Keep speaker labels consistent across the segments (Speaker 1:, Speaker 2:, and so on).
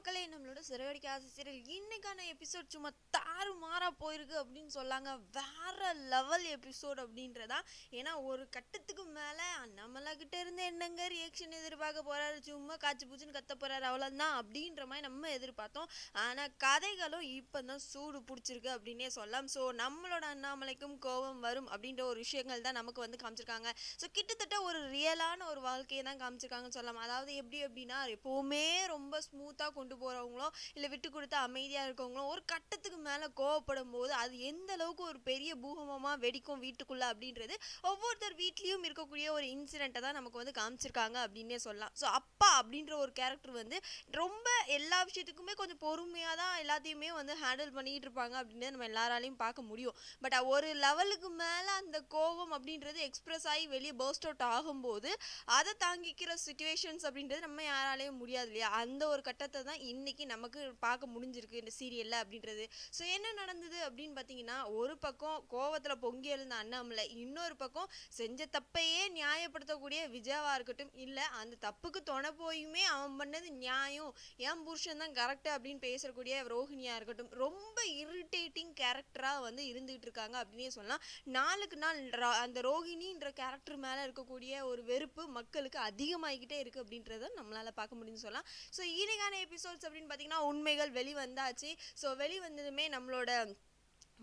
Speaker 1: மக்களே நம்மளோட சிறகடிக்க ஆசிரியர்கள் இன்னைக்கான எபிசோட் சும்மா தாறு மாறா போயிருக்கு அப்படின்னு சொல்லாங்க. வேற லெவல் எபிசோட் அப்படின்றதா. ஏன்னா ஒரு கட்டத்துக்கு மேலே நம்மளகிட்ட இருந்து என்னங்க ரியாக்ஷன் எதிர்பார்க்க போறாரு? சும்மா காய்ச்சி பூச்சின்னு கத்த போறாரு அவ்வளோதான் அப்படின்ற மாதிரி நம்ம எதிர்பார்த்தோம். ஆனால் கதைகளும் இப்போ தான் சூடு பிடிச்சிருக்கு அப்படின்னே சொல்லலாம். ஸோ நம்மளோட அண்ணாமலைக்கும் கோபம் வரும் அப்படின்ற ஒரு விஷயங்கள் தான் நமக்கு வந்து காமிச்சிருக்காங்க. ஸோ கிட்டத்தட்ட ஒரு ரியலான ஒரு வாழ்க்கையை தான் காமிச்சிருக்காங்கன்னு சொல்லலாம். அதாவது எப்படி அப்படின்னா எப்போவுமே ரொம்ப ஸ்மூத்தாக கொண்டு இருக்கிறவங்களோ இல்லை விட்டு கொடுத்து அமைதியாக இருக்கவங்களோ ஒரு கட்டத்துக்கு மேலே கோவப்படும் போது அது எந்த அளவுக்கு ஒரு பெரிய பூகமமாக வெடிக்கும் வீட்டுக்குள்ளே அப்படின்றது ஒவ்வொருத்தர் வீட்லேயும் இருக்கக்கூடிய ஒரு இன்சிடெண்ட்டை தான் நமக்கு வந்து காமிச்சிருக்காங்க அப்படின்னே சொல்லலாம். ஸோ அப்பா அப்படின்ற ஒரு கேரக்டர் வந்து ரொம்ப எல்லா விஷயத்துக்குமே கொஞ்சம் பொறுமையாக தான் எல்லாத்தையுமே வந்து ஹேண்டில் பண்ணிக்கிட்டு இருப்பாங்க அப்படின்னு நம்ம எல்லாராலையும் பார்க்க முடியும். பட் ஒரு லெவலுக்கு மேலே அந்த கோபம் அப்படின்றது எக்ஸ்ப்ரெஸ் ஆகி வெளியே பர்ஸ்ட் அவுட் ஆகும்போது அதை தாங்கிக்கிற சுச்சுவேஷன்ஸ் அப்படின்றது நம்ம யாராலையும் முடியாது இல்லையா? அந்த ஒரு கட்டத்தை தான் இன்றைக்கி நமக்கு பார்க்க முடிஞ்சிருக்கு இந்த சீரியலில் அப்படின்றது. ஸோ என்ன நடந்தது அப்படின்னு பார்த்தீங்கன்னா ஒரு பக்கம் கோவத்தில் பொங்கி எழுந்த அண்ணாமலை இன்னொரு பக்கம் செஞ்ச தப்பையே நியாயப்படுத்தக்கூடிய விஜயாவா இருக்கட்டும் இல்லை அந்த தப்புக்கு துணை போயுமே அவன் பண்ணது நியாயம் என் புருஷன் தான் கரெக்டு அப்படின்னு பேசக்கூடிய ரோஹிணியாக இருக்கட்டும் ரொம்ப இரிட்டேட்டிங் கேரக்டராக வந்து இருந்துகிட்டு இருக்காங்க அப்படின்னே சொல்லலாம். நாளுக்கு நாள் அந்த ரோஹிணின்ற கேரக்டர் மேலே இருக்கக்கூடிய ஒரு வெறுப்பு மக்களுக்கு அதிகமாகிக்கிட்டே இருக்குது அப்படின்றத நம்மளால் பார்க்க முடியும்னு சொல்லலாம். ஸோ இன்னைக்கான எபிசோட்ஸ் அப்படின்னு பார்த்தீங்கன்னா உண்மைகள் வெளிவந்தாச்சு. ஸோ வெளிவந்ததுமே நம்மளோட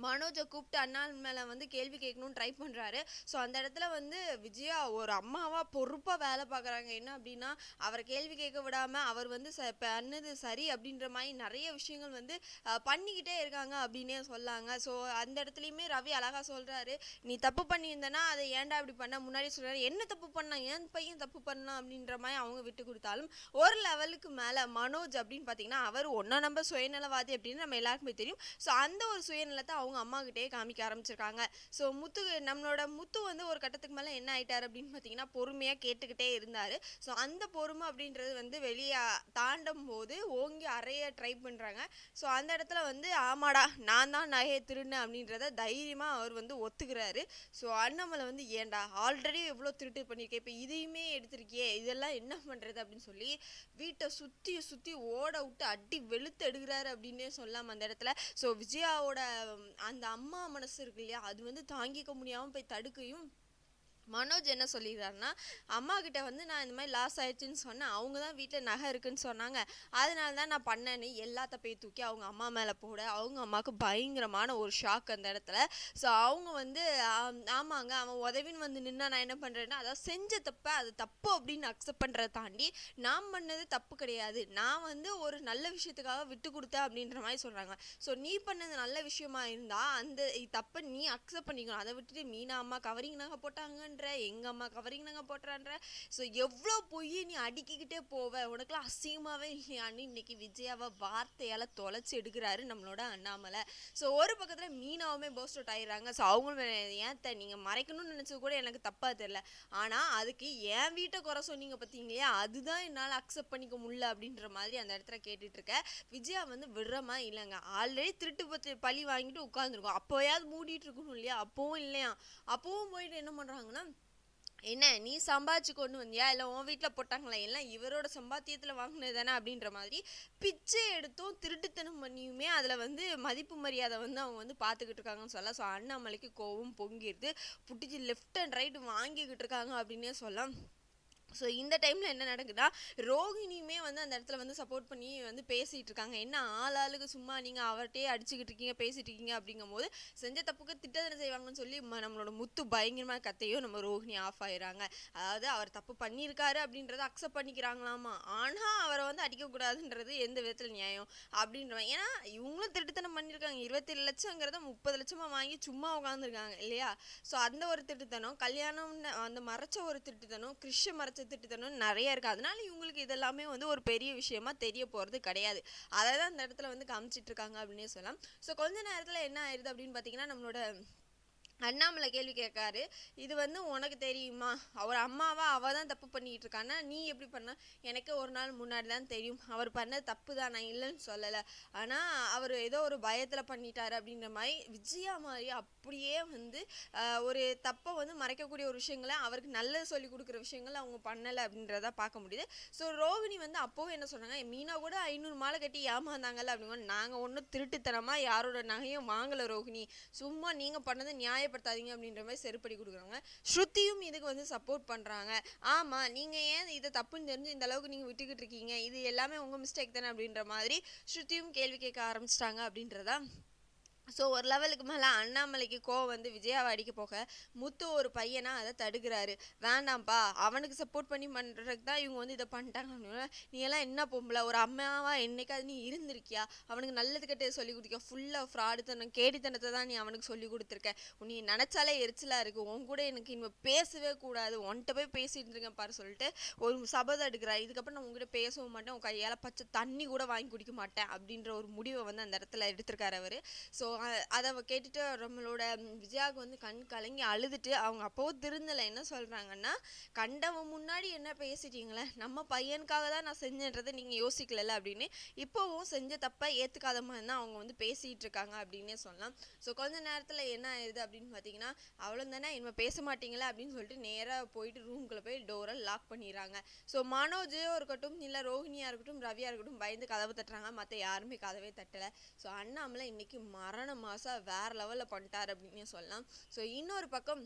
Speaker 1: மனோஜை கூப்பிட்டு அண்ணா மேலே வந்து கேள்வி கேட்கணும்னு ட்ரை பண்ணுறாரு ஸோ அந்த இடத்துல வந்து விஜயா ஒரு அம்மாவாக பொறுப்பாக வேலை பார்க்குறாங்க. என்ன அப்படின்னா அவரை கேள்வி கேட்க விடாமல் அவர் வந்து ச பண்ணது சரி அப்படின்ற மாதிரி நிறைய விஷயங்கள் வந்து பண்ணிக்கிட்டே இருக்காங்க அப்படின்னே சொல்லாங்க. ஸோ அந்த இடத்துலையுமே ரவி அழகாக சொல்கிறாரு நீ தப்பு பண்ணியிருந்தனா அதை ஏன்டா இப்படி பண்ண? முன்னாடி சொல்கிறாரு என்ன தப்பு பண்ணா? என் பையன் தப்பு பண்ணான் அப்படின்ற மாதிரி அவங்க விட்டு கொடுத்தாலும் ஒரு லெவலுக்கு மேலே மனோஜ் அப்படின்னு பார்த்தீங்கன்னா அவர் ஒன்றா நம்ப சுயநலவாதி அப்படின்னு நம்ம எல்லாருக்குமே தெரியும். ஸோ அந்த ஒரு சுயநலத்தை அவங்க அவங்க அம்மாக்கிட்டே காமிக்க ஆரம்பிச்சிருக்காங்க. ஸோ முத்து நம்மளோட முத்து வந்து ஒரு கட்டத்துக்கு மேலே என்ன ஆயிட்டார் அப்படின்னு பார்த்தீங்கன்னா பொறுமையாக கேட்டுக்கிட்டே இருந்தார். ஸோ அந்த பொறுமை அப்படின்றது வந்து வெளியே தாண்டும் போது ஓங்கி அறைய ட்ரை பண்ணுறாங்க ஸோ அந்த இடத்துல வந்து ஆமாடா நான் தான் நகையை திருடினேன் அப்படின்றத தைரியமாக அவர் வந்து ஒத்துக்கிறாரு. ஸோ அண்ணாமலை வந்து ஏன்டா ஆல்ரெடி எவ்வளோ திருட்டு பண்ணியிருக்கேன் இப்போ இதையுமே எடுத்திருக்கியே இதெல்லாம் என்ன பண்ணுறது அப்படின்னு சொல்லி வீட்டை சுற்றி சுற்றி ஓட விட்டு அடி வெளுத்து எடுக்கிறாரு அப்படின்னே சொல்லலாம் அந்த இடத்துல. ஸோ விஜயாவோட அந்த அம்மா மனசு இருக்கு இல்லையா? அது வந்து தாங்கிக்க முடியாமல் போய் தடுக்கையும் மனோஜ் என்ன சொல்லிடுறாருன்னா அம்மா கிட்ட வந்து நான் இந்த மாதிரி லாஸ் ஆயிடுச்சுன்னு சொன்னேன். அவங்க தான் வீட்டில் நகை இருக்குன்னு சொன்னாங்க. அதனால தான் நான் பண்ணேன்னு எல்லாத்த போய் தூக்கி அவங்க அம்மா மேலே போட அவங்க அம்மாவுக்கு பயங்கரமான ஒரு ஷாக் அந்த இடத்துல. ஸோ அவங்க வந்து ஆமாங்க அவன் உதவின்னு வந்து நின்னா நான் என்ன பண்ணுறேன்னா அதாவது செஞ்ச தப்பை அது தப்பு அப்படின்னு அக்செப்ட் பண்ணுறதை தாண்டி நான் பண்ணது தப்பு கிடையாது. நான் வந்து ஒரு நல்ல விஷயத்துக்காக விட்டு கொடுத்தேன் அப்படின்ற மாதிரி சொல்கிறாங்க ஸோ நீ பண்ணது நல்ல விஷயமா இருந்தால் அந்த தப்பை நீ அக்செப்ட் பண்ணிக்கணும். அதை விட்டுட்டு மீனா அம்மா கவரிங் நகை போட்டாங்கன்னு போட்டாங்கன்ற எங்கள் அம்மா கவரிங் நாங்கள் போட்டுறான்ற ஸோ எவ்வளோ பொய் நீ அடுக்கிக்கிட்டே போவ? உனக்குலாம் அசிங்கமாகவே இல்லையான்னு இன்னைக்கு விஜயாவை வார்த்தையால் தொலைச்சி எடுக்கிறாரு நம்மளோட அண்ணாமலை. ஸோ ஒரு பக்கத்தில் மீனாவுமே போஸ்ட் அவுட் ஆயிடுறாங்க. ஸோ அவங்களும் ஏன் த நீங்க மறைக்கணும்னு நினச்சது கூட எனக்கு தப்பாக தெரில ஆனால் அதுக்கு என் வீட்டை குறை சொன்னீங்க பார்த்தீங்களா அதுதான் என்னால் அக்செப்ட் பண்ணிக்க முடியல அப்படின்ற மாதிரி அந்த இடத்துல கேட்டுட்ருக்கேன் விஜயா வந்து விடுற மாதிரி இல்லைங்க. ஆல்ரெடி திருட்டு பத்து பழி வாங்கிட்டு உட்காந்துருக்கோம் அப்போயாவது மூடிட்டு இருக்கணும் இல்லையா? அப்பவும் இல்லையா அப்பவும் போயிட்டு என்ன பண்ணுறாங்கன்னா என்ன நீ சம்பாதிச்சு கொண்டு வந்தியா? இல்லை உன் வீட்டில் போட்டாங்களா? எல்லாம் இவரோட சம்பாத்தியத்தில் வாங்கினது தானே அப்படின்ற மாதிரி பிச்சை எடுத்தும் திருட்டுத்தனம் பண்ணியுமே அதில் வந்து மதிப்பு மரியாதை வந்து அவங்க வந்து பார்த்துக்கிட்டு இருக்காங்கன்னு சொல்லலாம் ஸோ அண்ணாமலைக்கு கோவம் பொங்கிடுது புட்டிச்சு லெஃப்ட் அண்ட் ரைட் வாங்கிக்கிட்டு இருக்காங்க அப்படின்னே சொல்லலாம். ஸோ இந்த டைமில் என்ன நடக்குதுன்னா ரோகிணியுமே வந்து அந்த இடத்துல வந்து சப்போர்ட் பண்ணி வந்து பேசிகிட்டு இருக்காங்க. என்ன ஆள் ஆளுக்கு சும்மா நீங்கள் அவர்கிட்டயே அடிச்சுக்கிட்டு இருக்கீங்க பேசிகிட்டு இருக்கீங்க அப்படிங்கும்போது செஞ்ச தப்புக்கு திட்டத்தனை செய்வாங்கன்னு சொல்லி நம்மளோட முத்து பயங்கரமாக கத்தையும் நம்ம ரோஹிணி ஆஃப் ஆயிடுறாங்க. அதாவது அவர் தப்பு பண்ணியிருக்காரு அப்படின்றத அக்செப்ட் பண்ணிக்கிறாங்களாமா? ஆனால் அவரை வந்து அடிக்கக்கூடாதுன்றது எந்த விதத்தில் நியாயம் அப்படின்றவன் ஏன்னா இவங்களும் திருட்டுத்தனம் பண்ணியிருக்காங்க. இருபத்தேழு லட்சங்கிறத முப்பது லட்சமாக வாங்கி சும்மா உட்காந்துருக்காங்க இல்லையா? ஸோ அந்த ஒரு திருட்டுத்தனம் கல்யாணம்னு அந்த மறைச்ச ஒரு திருட்டுத்தனம் கிறிஷ மறைச்ச திட்டத்தனம் நிறைய இருக்குது அதனால இவங்களுக்கு இதெல்லாமே வந்து ஒரு பெரிய விஷயமா தெரிய போகிறது கிடையாது. அதை தான் அந்த இடத்துல வந்து காமிச்சிட்டு இருக்காங்க அப்படின்னே சொல்லலாம். ஸோ கொஞ்ச நேரத்தில் என்ன ஆயிடுது அப்படின்னு பார்த்தீங்கன்னா நம்மளோட அண்ணாமலை கேள்வி கேட்காரு இது வந்து உனக்கு தெரியுமா? அவர் அம்மாவா? அவள் தான் தப்பு பண்ணிகிட்டு இருக்கான்னா நீ எப்படி பண்ண? எனக்கு ஒரு நாள் முன்னாடி தான் தெரியும். அவர் பண்ண தப்பு தான். நான் இல்லைன்னு சொல்லலை. ஆனால் அவர் ஏதோ ஒரு பயத்தில் பண்ணிட்டாரு அப்படின்ற மாதிரி விஜயா மாதிரி அப்படியே வந்து ஒரு தப்பை வந்து மறைக்கக்கூடிய ஒரு விஷயங்களை அவருக்கு நல்லது சொல்லி கொடுக்குற விஷயங்களை அவங்க பண்ணலை அப்படின்றத பார்க்க முடியுது. ஸோ ரோகிணி வந்து அப்போவும் என்ன சொன்னாங்க? மீனா கூட ஐநூறு மாலை கட்டி ஏமாந்தாங்கல்ல அப்படிங்க நாங்கள் ஒன்றும் திருட்டுத்தனமாக யாரோட நகையும் வாங்கலை ரோகிணி. சும்மா நீங்கள் பண்ணதை கட்டாயப்படுத்தாதீங்க அப்படின்ற மாதிரி செருப்படி கொடுக்குறாங்க ஸ்ருதியும் இதுக்கு வந்து சப்போர்ட் பண்ணுறாங்க ஆமாம் நீங்கள் ஏன் இதை தப்புன்னு தெரிஞ்சு இந்த அளவுக்கு நீங்கள் விட்டுக்கிட்டு இருக்கீங்க? இது எல்லாமே உங்கள் மிஸ்டேக் தானே அப்படின்ற மாதிரி ஸ்ருதியும் கேள்வி கேட்க ஆரம்பிச்சிட்டாங்க அப்படின்றதா? ஸோ ஒரு லெவலுக்கு மேலே அண்ணாமலைக்கு கோவம் வந்து விஜயாவை அடிக்க போக முத்து ஒரு பையனா அதை தடுக்கிறாரு. வேண்டாம்ப்பா அவனுக்கு சப்போர்ட் பண்ணி பண்ணுறதுக்கு தான் இவங்க வந்து இதை பண்ணிட்டாங்க. நீ எல்லாம் என்ன பொம்பளை? ஒரு அம்மாவா என்னைக்காவது நீ இருந்திருக்கியா? அவனுக்கு நல்லது கெட்டது சொல்லி கொடுக்க ஃபுல்லாக ஃப்ராடுத்தனம் கேடித்தனத்தை தான் நீ அவனுக்கு சொல்லி கொடுத்துருக்க. நீ நினச்சாலே எரிச்சலாக இருக்கு. உன் கூட எனக்கு இனிமேல் பேசவே கூடாது. உன்கிட்ட போய் பேசிட்டு இருக்கேன் பாரு சொல்லிட்டு ஒரு சபதம் எடுக்கிறா இதுக்கப்புறம் நான் உங்ககிட்ட பேசவும் மாட்டேன். உன் கையால் பச்சை தண்ணி கூட வாங்கி குடிக்க மாட்டேன் அப்படின்ற ஒரு முடிவை வந்து அந்த இடத்துல எடுத்திருக்காரு அவர். ஸோ அதை கேட்டுட்டு நம்மளோட விஜயாவுக்கு வந்து கண் கலங்கி அழுதுட்டு அவங்க அப்போவும் திருந்தலை என்ன சொல்கிறாங்கன்னா கண்டவன் முன்னாடி என்ன பேசிட்டீங்களே? நம்ம பையனுக்காக தான் நான் செஞ்சேன்றதை நீங்கள் யோசிக்கலல்ல? அப்படின்னு இப்போவும் செஞ்ச தப்பை ஏற்றுக்காத மாதிரி தான் அவங்க வந்து பேசிகிட்டு இருக்காங்க அப்படின்னே சொல்லலாம். ஸோ கொஞ்ச நேரத்தில் என்ன ஆயிடுது அப்படின்னு பார்த்தீங்கன்னா அவ்வளோ தானே? இனிமேல் பேச மாட்டீங்களா? அப்படின்னு சொல்லிட்டு நேராக போயிட்டு ரூம்குள்ளே போய் டோரை லாக் பண்ணிடுறாங்க. ஸோ மனோஜோ இருக்கட்டும் இல்லை ரோஹிணியாக இருக்கட்டும் ரவியாக இருக்கட்டும் பயந்து கதவை தட்டுறாங்க. மற்ற யாருமே கதவே தட்டலை. ஸோ அண்ணாமலை இன்றைக்கி மரண மாசா வேற லெவலில் பண்ணிட்டார் அப்படின்னு சொல்லலாம். ஸோ இன்னொரு பக்கம்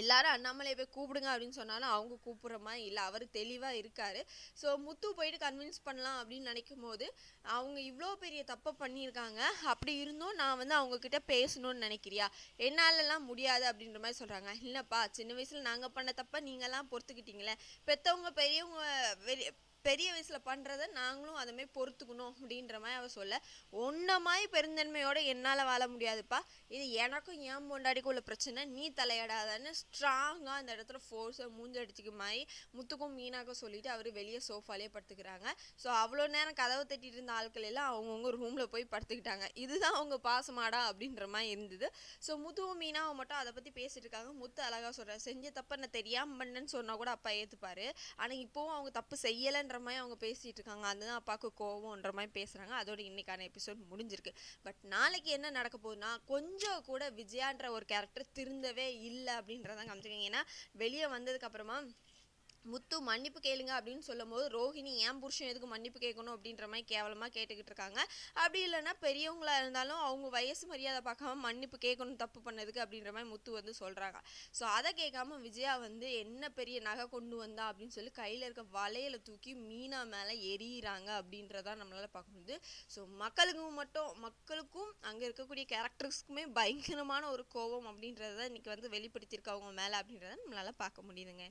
Speaker 1: எல்லாரும் அண்ணாமலையை போய் கூப்பிடுங்க அப்படின்னு சொன்னாலும் அவங்க கூப்பிடுற மாதிரி இல்லை. அவர் தெளிவாக இருக்காரு. ஸோ முத்து போயிட்டு கன்வின்ஸ் பண்ணலாம் அப்படின்னு நினைக்கும் போது அவங்க இவ்வளோ பெரிய தப்பை பண்ணியிருக்காங்க. அப்படி இருந்தும் நான் வந்து அவங்க கிட்ட பேசணும்னு நினைக்கிறியா? என்னாலலாம் முடியாது அப்படின்ற மாதிரி சொல்கிறாங்க இல்லைப்பா சின்ன வயசில் நாங்கள் பண்ண தப்பை நீங்கள்லாம் பொறுத்துக்கிட்டீங்களே. பெற்றவங்க பெரியவங்க வெளியே பெரிய வயசில் பண்ணுறத நாங்களும் அதுமாரி பொறுத்துக்கணும் அப்படின்ற மாதிரி அவள் சொல்ல. ஒன்றமாய் பெருந்தன்மையோடு பெருந்தன்மையோட என்னால் வாழ முடியாதுப்பா. இது எனக்கும் ஏன் பொண்டாடிக்கும் உள்ள பிரச்சனை. நீ தலையிடாதன்னு ஸ்ட்ராங்காக அந்த இடத்துல ஃபோர்ஸை மூஞ்சடிச்சுக்கு மாதிரி முத்துக்கும் மீனாக்கும் சொல்லிவிட்டு அவர் வெளியே சோஃபாலே படுத்துக்கிறாங்க. ஸோ அவ்வளோ நேரம் கதவை தட்டிட்டு இருந்த ஆட்கள் எல்லாம் அவங்கவுங்க ரூமில் போய் படுத்துக்கிட்டாங்க. இதுதான் அவங்க பாசமாடா அப்படின்ற மாதிரி இருந்தது. ஸோ முத்துவும் மீனாவும் மட்டும் அதை பற்றி பேசிட்டு இருக்காங்க. முத்து அழகாக சொல்கிறார் செஞ்ச தப்பை நான் தெரியாமல் பண்ணேன்னு சொன்னால் கூட அப்பா ஏற்றுப்பார் ஆனால் இப்போவும் அவங்க தப்பு செய்யலைன்ற மாதிரி அவங்க பேசிட்டு இருக்காங்க அதுதான் அப்பாவுக்கு கோவம்ன்ற மாதிரி பேசுகிறாங்க அதோட இன்னைக்கான எபிசோட் முடிஞ்சிருக்கு. பட் நாளைக்கு என்ன நடக்க போகுதுன்னா கொஞ்சம் கூட விஜயான்ற ஒரு கேரக்டர் திருந்தவே இல்லை அப்படின்றதான் காமிச்சிருக்காங்க ஏன்னா வெளியே வந்ததுக்கு அப்புறமா முத்து மன்னிப்பு கேளுங்க அப்படின்னு சொல்லும்போது ரோஹிணி ஏன் புருஷன் எதுக்கு மன்னிப்பு கேட்கணும்? அப்படின்ற மாதிரி கேவலமாக கேட்டுக்கிட்டு இருக்காங்க. அப்படி இல்லைன்னா பெரியவங்களா இருந்தாலும் அவங்க வயசு மரியாதை பார்க்காம மன்னிப்பு கேட்கணும் தப்பு பண்ணதுக்கு அப்படின்ற மாதிரி முத்து வந்து சொல்கிறாங்க ஸோ அதை கேட்காம விஜயா வந்து என்ன பெரிய நகை கொண்டு வந்தா? அப்படின்னு சொல்லி கையில் இருக்க வலையில தூக்கி மீனா மேலே எரியிறாங்க அப்படின்றத நம்மளால் பார்க்க முடியுது. ஸோ மக்களுக்கும் மட்டும் மக்களுக்கும் அங்கே இருக்கக்கூடிய கேரக்டர்ஸ்க்குமே பயங்கரமான ஒரு கோபம் அப்படின்றத இன்னைக்கு வந்து வெளிப்படுத்தியிருக்கவங்க மேலே அப்படின்றத நம்மளால் பார்க்க முடியுதுங்க.